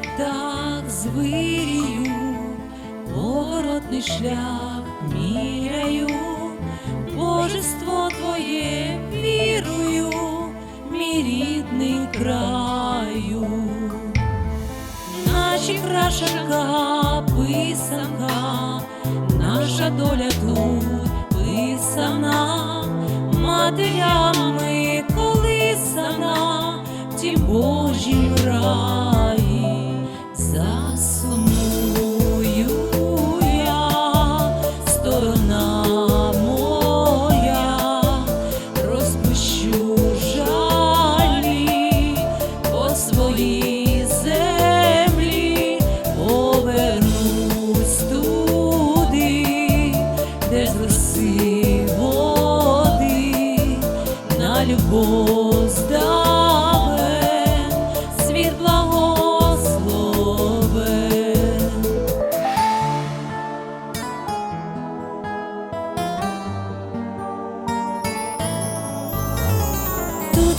птах звирію, поворотний шлях міряю, божество Твоє вірую, мій рідний краю, наші крашенка писанка, наша доля тут писана, матерями колисана, в Божім раї засумую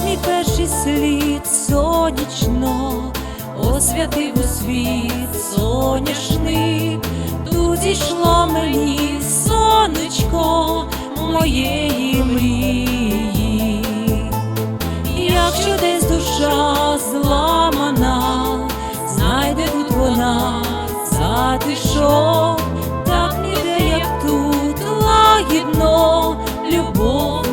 мій перший слід сонячно освятив у світ соняшник, тут зійшло мені сонечко моєї мрії. Якщо десь душа зламана, знайде тут вона затишок, так ніде, як тут лагідно, любов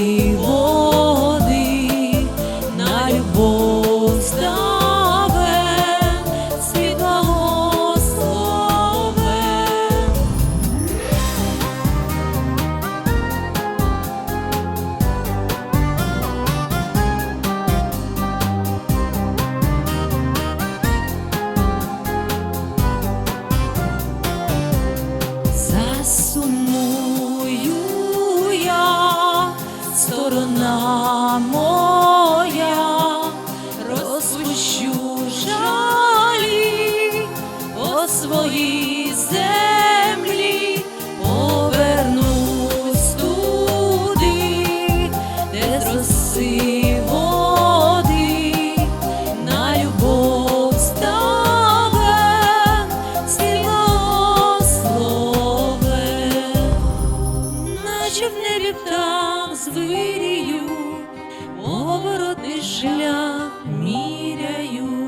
你我 сторона моя, розпущу жалі по своїй Бачу в небі птах звирію, обороти шлях міряю.